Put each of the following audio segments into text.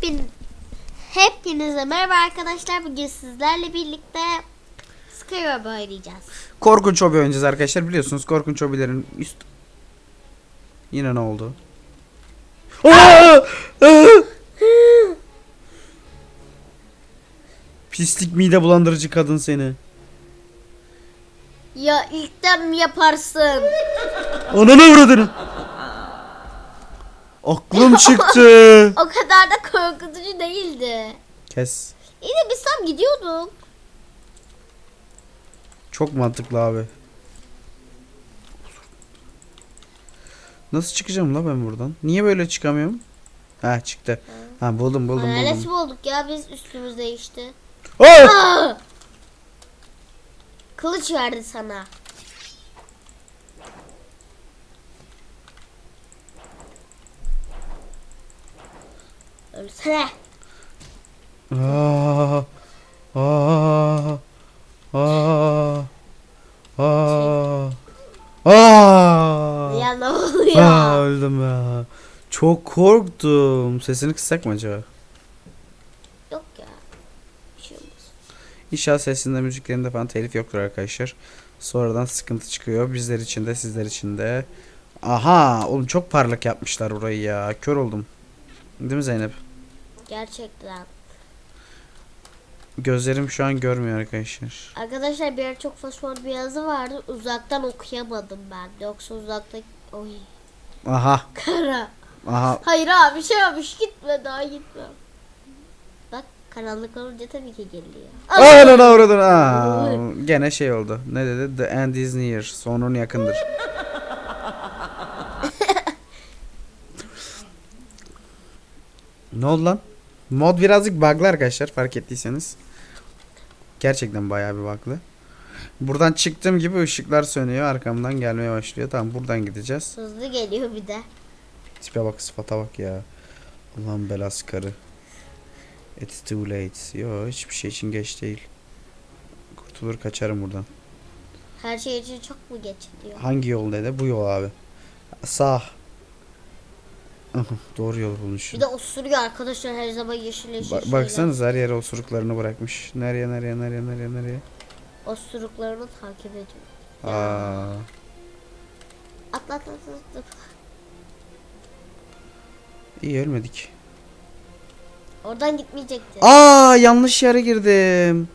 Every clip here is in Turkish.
Hepin, hepinize merhaba arkadaşlar. Bugün sizlerle birlikte Skyrim oynayacağız. Korkunç hobi oynayacağız arkadaşlar. Biliyorsunuz korkunç hobilerin üst... Yine ne oldu? Pislik mide bulandırıcı kadın seni. Ya ilkten mi yaparsın? Ananı avradını. Aklım çıktı. O kadar da korkutucu değildi. Kes. İyi de biz tam gidiyorduk. Çok mantıklı abi. Nasıl çıkacağım la ben buradan? Niye böyle çıkamıyorum? Ha çıktı. Ha buldum buldum buldum. mi olduk ya biz üstümüz değişti. Aa! Kılıç verdi sana. Ölsene. Aa, aa, aa, aa, aa. Ya ne oluyor? Aa, öldüm ya. Çok korktum. Sesini kıssak mı acaba? Yok ya. Bir şey olmaz. İnşallah sesinde müziklerinde falan telif yoktur arkadaşlar. Sonradan sıkıntı çıkıyor. Bizler için de sizler için de. Aha oğlum çok parlak yapmışlar orayı ya. Kör oldum. Değil mi Zeynep? Gerçekten. Gözlerim şu an görmüyor arkadaşlar. Arkadaşlar bir ara çok fosfor bir yazı vardı. Uzaktan okuyamadım ben. Yoksa uzakta... Oy. Aha. Kara. Aha. Hayır abi şey olmuş gitme daha gitme. Bak karanlık olunca tabii ki geliyor. Aynen avradın. Aa, gene şey oldu. Ne dedi? The end is near. Sonun yakındır. ne oldu lan? Mod birazcık bug'lı arkadaşlar fark ettiyseniz. Gerçekten bayağı bir bug'lı. Buradan çıktığım gibi ışıklar sönüyor. Arkamdan gelmeye başlıyor. Tamam buradan gideceğiz. Hızlı geliyor bir de. Tipe bak sıfata bak ya. Allah'ın belası karı. It's too late. Yo hiçbir şey için geç değil. Kurtulur kaçarım buradan. Her şey için çok mu geç diyor. Hangi yol dedi? Bu yol abi. Sağ. Doğru yol bulmuş. Bir de osuruyor arkadaşlar her zaman yeşil yeşil Ba- baksanız her yere osuruklarını bırakmış. Nereye nereye nereye nereye nereye? Osuruklarını takip ediyor. Aa. Atla atla atla. atla. İyi ölmedik. Oradan gitmeyecekti. Aa yanlış yere girdim.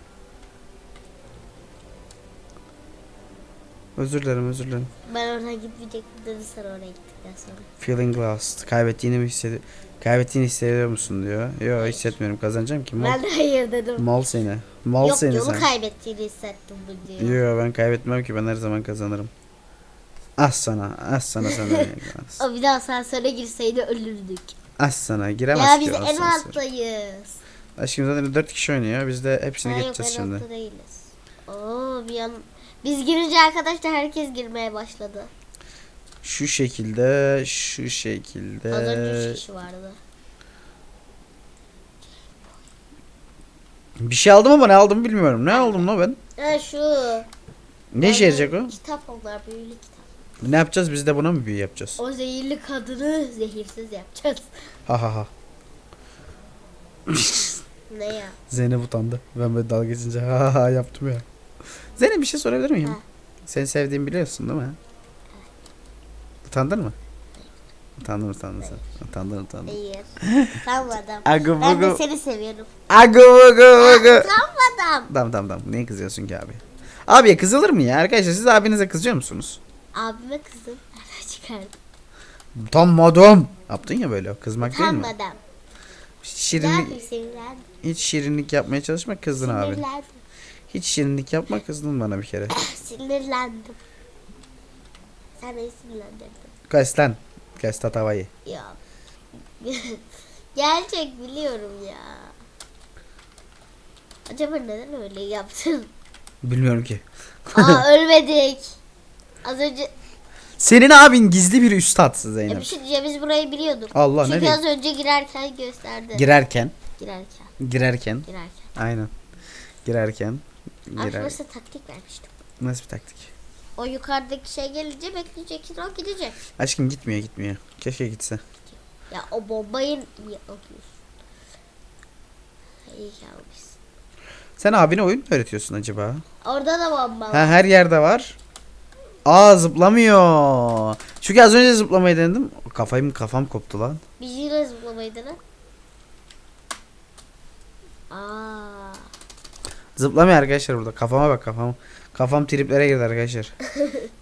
Özür dilerim özür dilerim. Ben oradan gitmeyecektim dedi sen oraya gittikten sonra. Feeling lost. Kaybettiğini mi hissedi Kaybettiğini hissediyor musun diyor. Yok hissetmiyorum kazanacağım ki. Mal, Ben de hayır dedim. mal seni. Mal Yok seni yolu sen. kaybettiğini hissettim bu diyor. Yok ben kaybetmem ki ben her zaman kazanırım. Az sana, az sana sana. az. O bir daha asansöre girseydi ölürdük. Az sana giremez Ya ki biz en asansör. alttayız. Aşkım zaten 4 kişi oynuyor. Biz de hepsini Ha, yok, geçeceğiz en şimdi. altta değiliz. Oo bir an... Biz girince arkadaşlar herkes girmeye başladı. Şu şekilde, şu Az şekilde. önce üç kişi vardı. Bir şey aldım ama ne aldım bilmiyorum. Ne aldım lan ben? Ha şu. Ne işe yarayacak o? Kitap onlar büyülü kitap. Ne yapacağız? Biz de buna mı büyü yapacağız? O zehirli kadını zehirsiz yapacağız. Ha ha ha. Ne ya? Zeynep utandı. Ben böyle dalga geçince ha ha yaptım ya. Zeynep bir şey sorabilir miyim? Ha. Seni sevdiğimi biliyorsun değil mi? Utandın mı? Utandın utandın sen. Utandın utandın. Hayır. Sanmadım. Agı Ben de bugu. seni seviyorum. Agı bugu bugu. Sanmadım. Tamam tamam tamam. Niye kızıyorsun ki abi? Abiye kızılır mı ya? Arkadaşlar siz abinize kızıyor musunuz? Abime kızım. Nereden çıkardın? Utanmadım. Yaptın ya böyle. Kızmak değil mi? Sanmadım. Şirinlik, sinirlendim. hiç şirinlik yapmaya çalışma kızdın abi. Sinirlendim. Hiç şirinlik yapma kızdın bana bir kere. Sinirlendim. Sen beni sinirlendirdin. Kaç lan. Kaç tatavayı. Ya. Gerçek biliyorum ya. Acaba neden öyle yaptın? Bilmiyorum ki. Aa ölmedik. Az önce Senin abin gizli bir üstad ya Zeynep. bir şey diyeceğim biz burayı biliyorduk. Allah Çünkü nereye? az önce girerken gösterdi. Girerken. girerken. Girerken. Girerken. Aynen. Girerken. Aslında Girer. size taktik vermiştim. Nasıl bir taktik? O yukarıdaki şey gelince bekleyeceksin o gidecek. Aşkım gitmiyor gitmiyor. Keşke gitse. Ya o bombayı niye atıyorsun? İyi ki almışsın. Sen abine oyun mu öğretiyorsun acaba? Orada da bomba Ha, var. her yerde var. Aa zıplamıyor. Çünkü az önce zıplamayı denedim. Kafayım kafam koptu lan. Bir jile zıplamayı dene. Aa. Zıplamıyor arkadaşlar burada. Kafama bak kafam. Kafam triplere girdi arkadaşlar.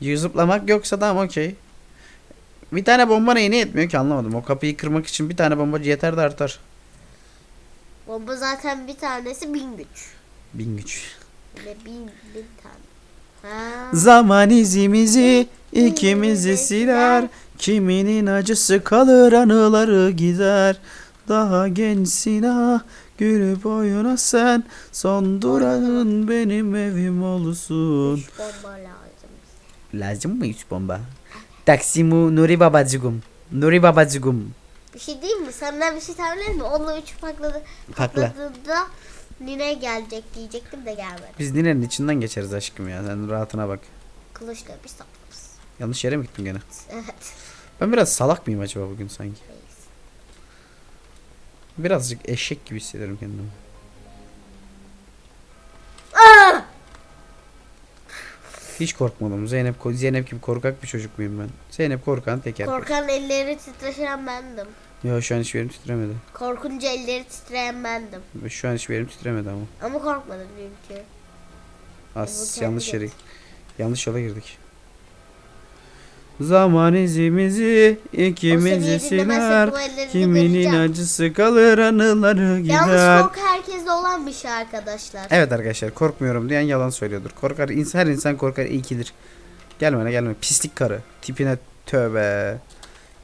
Zıplamak yoksa tamam okey. Bir tane bomba neyine yetmiyor ki anlamadım. O kapıyı kırmak için bir tane bomba yeter de artar. Bomba zaten bir tanesi bin güç. Bin güç. Ve bin, bin tane. Ha. Zaman izimizi ikimizi siler. Kiminin acısı kalır anıları gider. Daha gençsin ah gülüp oyuna sen. Son durağın benim evim olsun. Üç bomba lazım. Lazım mı üç bomba? Taksimu Nuri babacığım. Nuri babacığım. Bir şey diyeyim mi? Senden bir şey tahmin mi? Onunla üç patladı. Haklı. Patladığında Nine gelecek diyecektim de gelmedi. Biz ninenin içinden geçeriz aşkım ya. Sen rahatına bak. Kılıçla bir saplarız. Yanlış yere mi gittim gene? Evet. Ben biraz salak mıyım acaba bugün sanki? Birazcık eşek gibi hissediyorum kendimi. Aa! Hiç korkmadım. Zeynep Zeynep gibi korkak bir çocuk muyum ben? Zeynep korkan teker. Korkan elleri titreşen bendim. Yo şu an hiçbir yerim titremedi. Korkunca elleri titreyen bendim. Şu an hiçbir yerim titremedi ama. Ama korkmadım çünkü. As yanlış yere yanlış yola girdik. Zaman izimizi ikimizi siler. Kiminin acısı kalır anıları Yalnız gider. korku herkeste olan bir şey arkadaşlar. Evet arkadaşlar korkmuyorum diyen yalan söylüyordur. Korkar insan her insan korkar iyikidir. Gelme gelme pislik karı. Tipine tövbe.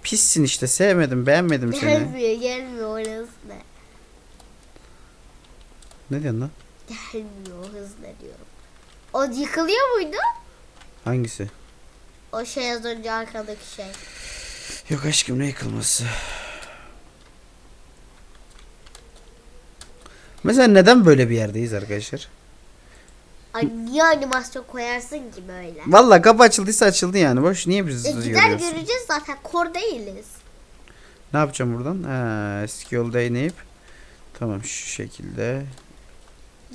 Pissin işte sevmedim beğenmedim seni. Gelmiyor gelmiyor orası ne? Ne diyorsun lan? Gelmiyor hız ne diyorum. O yıkılıyor muydu? Hangisi? O şey az önce arkadaki şey. Yok aşkım ne yıkılması. Mesela neden böyle bir yerdeyiz arkadaşlar? Ay niye animasyon koyarsın ki böyle? Valla kapı açıldıysa açıldı yani. Boş niye biz E, gider yoruyoruz? göreceğiz zaten kor değiliz. Ne yapacağım buradan? Ha, eski yolda ineyip. Tamam şu şekilde.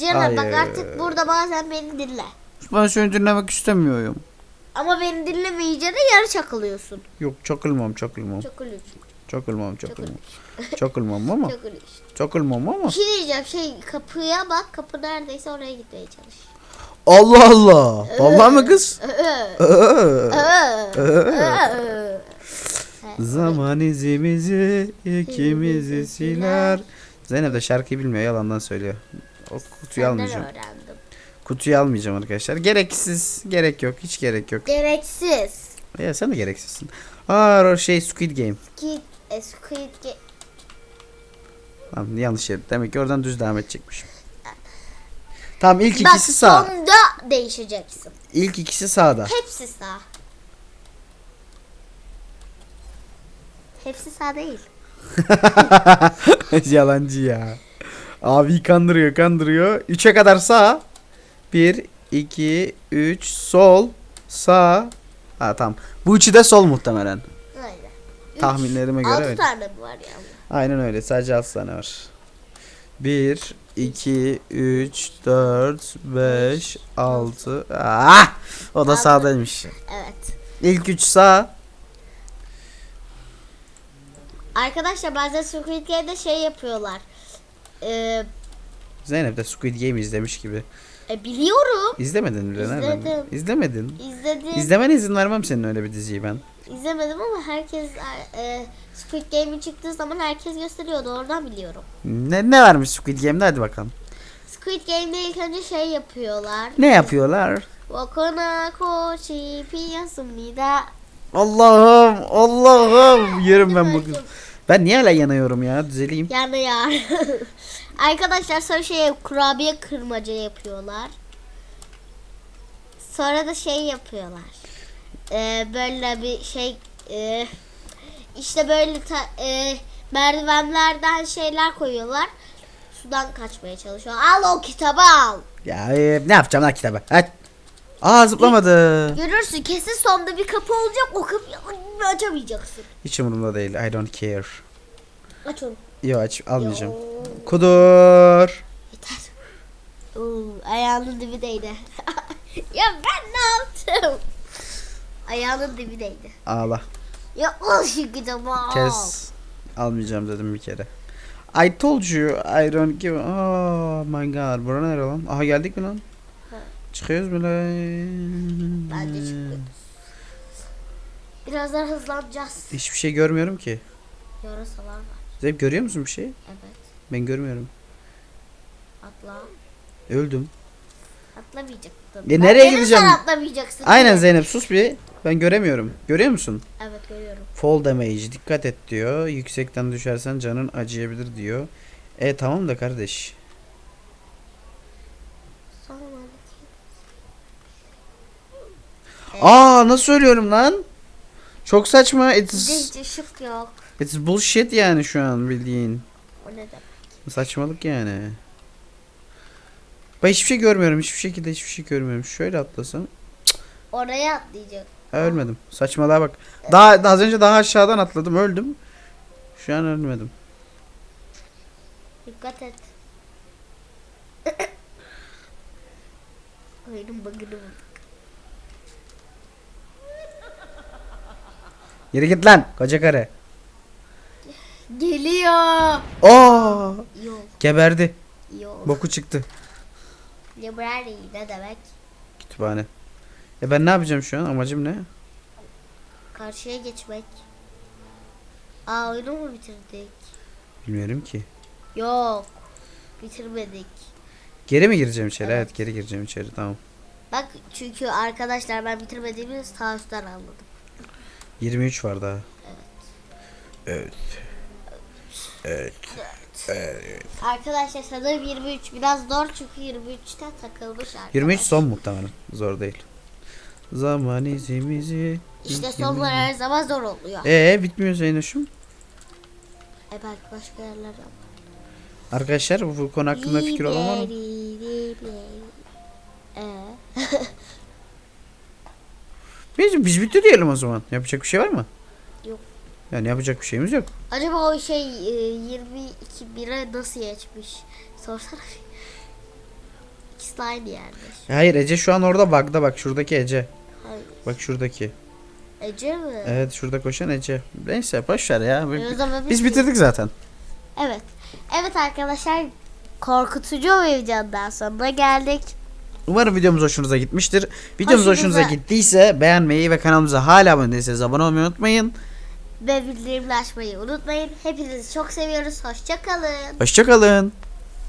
Canım bak Hayır. artık burada bazen beni dinle. Ben seni dinlemek istemiyorum. Ama beni dinlemeyince de yarı çakılıyorsun. Yok çakılmam çakılmam. Çakılıyorsun. Çakılmam çakılmam. Çakılmam ama. Çakılıyorsun. Çakılmam ama. Bir şey diyeceğim şey kapıya bak kapı neredeyse oraya gitmeye çalış. Allah Allah. Vallahi mı kız? Zaman izimizi ikimizi siler. Zeynep de şarkıyı bilmiyor yalandan söylüyor. O kutuyu Senden almayacağım. öğrendim. Kutuyu almayacağım arkadaşlar. Gereksiz. Gerek yok. Hiç gerek yok. Gereksiz. Ya sen de gereksizsin. Aa o şey Squid Game. Squid, e, Squid Game. Tamam yanlış yer. Demek ki oradan düz devam edecekmişim. Tamam ilk Bak ikisi sağ. sonda değişeceksin. İlk ikisi sağda. Hepsi sağ. Hepsi sağ değil. Yalancı ya. Abi kandırıyor kandırıyor. 3'e kadar sağ. 1, 2, 3, sol, sağ. Ha tamam. Bu üçü de sol muhtemelen. Aynen. Üç, Tahminlerime göre Altı öyle. tane mi var yani? Aynen öyle. Sadece 6 tane var. 1, 2, 3, 4, 5, 6. Ah! O da Altı. sağdaymış. Evet. İlk 3 sağ. Arkadaşlar bazen Squid Game'de şey yapıyorlar. Ee, Zeynep de Squid Game izlemiş gibi. E, biliyorum. İzlemedin? Nereden? İzledim. İzlemedin. İzledim. İzlemene izin vermem senin öyle bir diziyi ben. İzlemedim ama herkes e, Squid Game'in çıktığı zaman herkes gösteriyordu. Oradan biliyorum. Ne, ne varmış Squid Game'de hadi bakalım. Squid Game'de ilk önce şey yapıyorlar. Ne yapıyorlar? Wakona kochi piyasumida. Allah'ım Allah'ım yerim ben bugün. Ben niye hala yanıyorum ya düzeleyim. Yani ya. Arkadaşlar sonra şey kurabiye kırmaca yapıyorlar. Sonra da şey yapıyorlar. Ee, böyle bir şey e, işte böyle ta- e, merdivenlerden şeyler koyuyorlar. Sudan kaçmaya çalışıyor. Al o kitabı al. Ya e, ne yapacağım lan kitabı? Hadi. Aa zıplamadı. Görürsün kesin sonda bir kapı olacak. O kapıyı açamayacaksın. Hiç umurumda değil. I don't care. Aç onu. Yok aç almayacağım. Yo, Kudur. Yeter. Oo, ayağının dibindeydi. ya ben ne yaptım? Ayağının dibindeydi. Ağla. Ya al şu kitabı. Kes. Almayacağım dedim bir kere. I told you I don't give Oh my god. Bura nere lan? Aha geldik mi lan? Ha. Çıkıyoruz lan? Bence çıkıyoruz. Birazdan hızlanacağız. Hiçbir şey görmüyorum ki. Yarasalar var. Zeynep görüyor musun bir şey? Evet. Ben görmüyorum. Atla. Öldüm. Atlamayacaktın. Ya nereye dedim gideceğim? Sen atlamayacaksın. Aynen. Zeynep sus bir. Ben göremiyorum. Görüyor musun? Evet görüyorum. Fall damage dikkat et diyor. Yüksekten düşersen canın acıyabilir diyor. E tamam da kardeş. Aa nasıl söylüyorum lan? Çok saçma. It Bizde is, hiç ışık yok. İt is bullshit yani şu an bildiğin. O ne demek? Saçmalık yani. Ben hiçbir şey görmüyorum. Hiçbir şekilde hiçbir şey görmüyorum. Şöyle atlasam. Oraya atlayacak. Ha, ölmedim. Saçmalığa bak. Daha daha az önce daha aşağıdan atladım. Öldüm. Şu an ölmedim. Dikkat et. Oyunun bug'ını bulduk. Yere git lan. Koca karı. Aa! Yol. Geberdi. Yol. Boku çıktı. Library ne demek? Kütüphane. E ben ne yapacağım şu an? Amacım ne? Karşıya geçmek. Aa oyunu mu bitirdik? Bilmiyorum ki. Yok. Bitirmedik. Geri mi gireceğim içeri? Evet, Evet. geri gireceğim içeri. Tamam. Bak çünkü arkadaşlar ben bitirmediğimi sağ üstten anladım. 23 var daha. Evet. Evet. Arkadaşlar sanırım 23 biraz zor çünkü 23'te takılmış arkadaş. 23 son muhtemelen. Zor değil. Zaman izimizi. İşte sonlar her zaman zor oluyor. Ee bitmiyor Zeynoş'um. E belki başka yerler yok. Arkadaşlar bu konu hakkında fikir olan var mı? Ee, Biz, biz bitti diyelim o zaman. Yapacak bir şey var mı? Yani yapacak bir şeyimiz yok. acaba o şey e, 22 bira nasıl geçmiş? Sorsana. İkisi aynı yerde. Hayır Ece şu an orada bug'da bak şuradaki Ece. Hayır. Bak şuradaki. Ece mi? Evet şurada koşan Ece. Neyse boş ver ya. E, zaman Biz bitirdik zaten. Evet. Evet arkadaşlar korkutucu bir videonun sonuna geldik. Umarım videomuz hoşunuza gitmiştir. Videomuz hoşunuza Hoşunuza- gittiyse beğenmeyi ve kanalımıza hala abone değilseniz abone olmayı unutmayın. Ve bildirimleri açmayı unutmayın. Hepinizi çok seviyoruz. Hoşçakalın. Hoşçakalın.